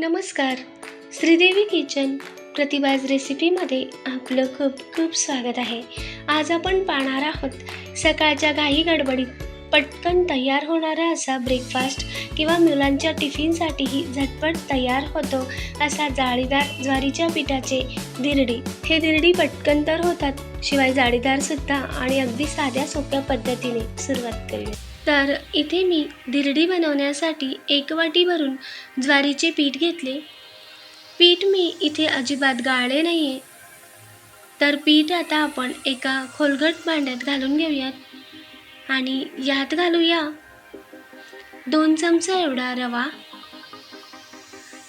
नमस्कार. श्रीदेवी किचन प्रतिभाज रेसिपीमध्ये आपलं खूप खूप स्वागत आहे. आज आपण पाहणार आहोत सकाळच्या घाई गडबडीत पटकन तयार होणारा असा ब्रेकफास्ट किंवा मुलांच्या टिफिनसाठीही झटपट तयार होतो असा जाळीदार ज्वारीच्या पिठाचे दिरडी. हे दिरडी पटकन तर होतात शिवाय जाळीदारसुद्धा आणि अगदी साध्या सोप्या पद्धतीने सुरुवात करूया. तर इथे मी धिरडी बनवण्यासाठी एक वाटी भरून ज्वारीचे पीठ घेतले. पीठ मी इथे अजिबात गाळले नाही आहे तर पीठ आता आपण एका खोलगट भांड्यात घालून घेऊयात. आणि यात घालूया दोन चमचा एवढा रवा.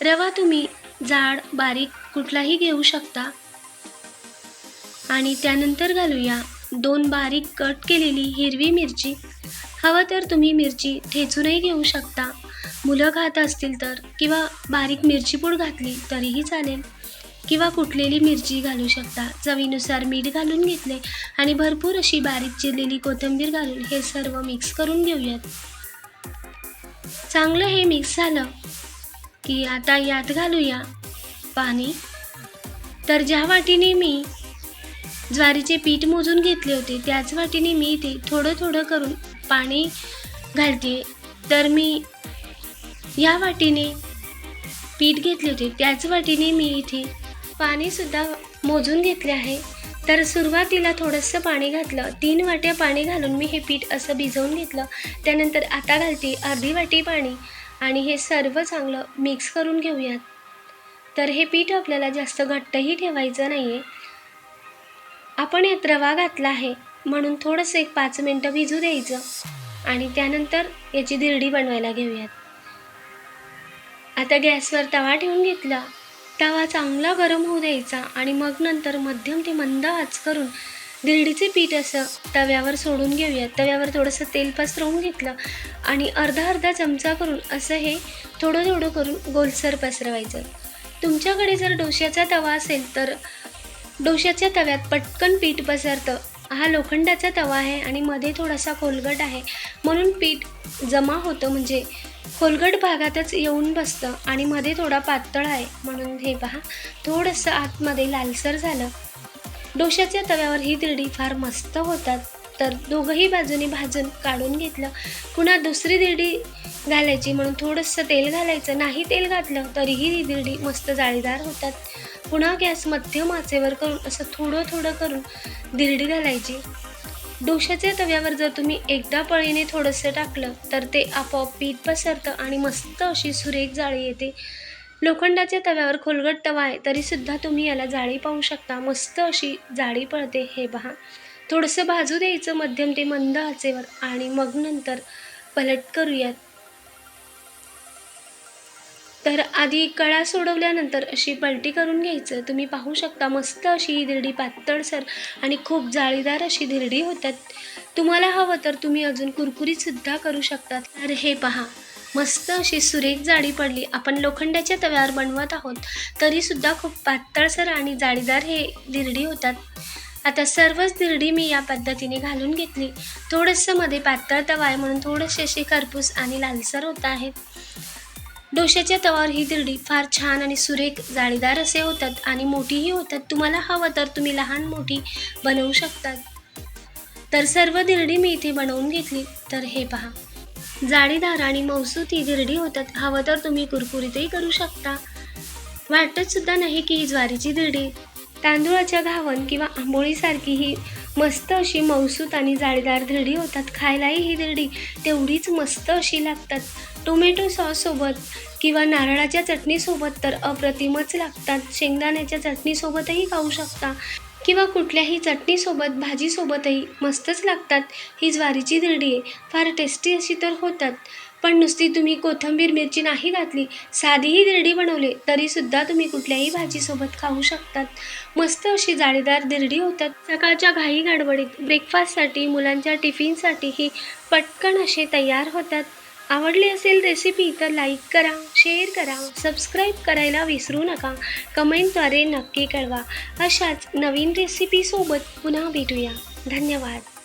रवा तुम्ही जाड बारीक कुठलाही घेऊ शकता. आणि त्यानंतर घालूया दोन बारीक कट केलेली हिरवी मिरची. हवं तर तुम्ही मिरची ठेचूनही घेऊ शकता. मुलं खात असतील तर किंवा बारीक मिरची पूड घातली तरीही चालेल. किंवा कुटलेली मिरची घालू शकता. चवीनुसार मीठ घालून घेतले आणि भरपूर अशी बारीक चिरलेली कोथिंबीर घालून हे सर्व मिक्स करून घेऊयात. चांगलं हे मिक्स झालं की आता यात घालूया पाणी. तर ज्या वाटीने मी ज्वारीचे पीठ मोजून घेतले होते त्याच वाटीने मी इथे थोडं थोडं करून पाणी घालते. तर मी या वाटीने पीठ घेतले होते. त्याच वाटीने मी इथे पाणीसुद्धा मोजून घेतले आहे. तर सुरुवातीला थोडंसं पाणी घातलं. तीन वाट्या पाणी घालून मी हे पीठ असं भिजवून घेतलं. त्यानंतर आता घालते अर्धी वाटी पाणी आणि हे सर्व चांगलं मिक्स करून घेऊयात. तर हे पीठ आपल्याला जास्त घट्टही ठेवायचं नाही आहे आपण यात रवा घातला आहे. म्हणून थोडंसं एक पाच मिनटं भिजू द्यायचं आणि त्यानंतर याची दिरडी बनवायला घेऊयात. आता गॅसवर तवा ठेवून घेतला. तवा चांगला गरम होऊ द्यायचा आणि मग नंतर मध्यम ते मंद आच करून दिरडीचे पीठ असं तव्यावर सोडून घेऊयात. तव्यावर थोडंसं तेल पसरवून घेतलं आणि अर्धा अर्धा चमचा करून असं हे थोडं थोडं करून गोलसर पसरवायचं. तुमच्याकडे जर डोश्याचा तवा असेल तर डोश्याच्या तव्यात पटकन पीठ पसरतं. हा लोखंडाचा तवा आहे आणि मध्ये थोडासा खोलगट आहे. म्हणून पीठ जमा होतं म्हणजे खोलगट भागातच येऊन बसतं आणि मध्ये थोडा पातळ आहे. म्हणून हे पहा थोडंसं आतमध्ये लालसर झालं. डोश्याच्या तव्यावर ही तिरडी फार मस्त होतात. तर दोघंही बाजूने भाजून काढून घेतलं. पुन्हा दुसरी दिरडी घालायची म्हणून थोडंसं तेल घालायचं. नाही तेल घातलं तरीही ही दिरडी मस्त जाळीदार होतात. पुन्हा गॅस मध्यम आचेवर करून असं थोडं थोडं करून दिरडी घालायची. डोशाच्या तव्यावर जर तुम्ही एकदा पळीने थोडंसं टाकलं तर ते आपोआप पीठ पसरतं आणि मस्त अशी सुरेख जाळी येते. लोखंडाच्या तव्यावर खोलगट तवा आहे तरीसुद्धा तुम्ही याला जाळी पाहू शकता. मस्त अशी जाळी पळते हे पहा. थोडंसं भाजू द्यायचं मध्यम ते मंद आचेवर आणि मग नंतर पलट करूयात. तर आधी कळा सोडवल्यानंतर अशी पलटी करून घ्यायचं. तुम्ही पाहू शकता मस्त अशी ही दिरडी पातळसर आणि खूप जाळीदार अशी दिरडी होतात. तुम्हाला हवं तर तुम्ही अजून कुरकुरीतसुद्धा करू शकता तर हे पहा मस्त अशी सुरेख जाळी पडली. आपण लोखंडाच्या तव्यावर बनवत आहोत तरीसुद्धा खूप पातळसर आणि जाळीदार हे दिरडी होतात. आता सर्वच दिरडी मी या पद्धतीने घालून घेतली. थोडंसं मध्ये पातळ तवा आहे म्हणून थोडेसे असे करपूस आणि लालसर होत आहेत. डोश्याच्या तवावर ही दिरडी फार छान आणि सुरेख जाळीदार असे होतात आणि मोठीही होतात. तुम्हाला हवं तर तुम्ही लहान मोठी बनवू शकतात. तर सर्व दिरडी मी इथे बनवून घेतली. तर हे पहा. जाळीदार आणि मौसूती दिरडी होतात. हवं तर तुम्ही कुरकुरीतही करू शकता. वाटत सुद्धा नाही की ही ज्वारीची दिरडी. तांदूळाच्या घावन किंवा आंबोळीसारखी ही मस्त अशी मौसूत आणि जाळीदार धिरडी होतात. खायलाही ही धिरडी तेवढीच मस्त अशी लागतात. टोमॅटो सॉससोबत किंवा नारळाच्या चटणीसोबत तर अप्रतिमच लागतात. शेंगदाण्याच्या चटणीसोबतही खाऊ शकता. किंवा कुठल्याही चटणीसोबत भाजीसोबतही मस्तच लागतात. ही ज्वारीची धिरडी आहे. फार टेस्टी अशी तर होतात. पण नुसती तुम्ही कोथिंबीर मिरची नाही घातली साधीही दिरडी बनवली तरीसुद्धा तुम्ही कुठल्याही भाजीसोबत खाऊ शकतात. मस्त अशी जाळीदार दिरडी होतात. सकाळच्या घाई गडबडीत ब्रेकफास्टसाठी मुलांच्या टिफिनसाठीही पटकन असे तयार होतात. आवडली असेल रेसिपी तर लाईक करा शेअर करा सबस्क्राईब करायला विसरू नका. कमेंटद्वारे नक्की कळवा. अशाच नवीन रेसिपीसोबत पुन्हा भेटूया. धन्यवाद.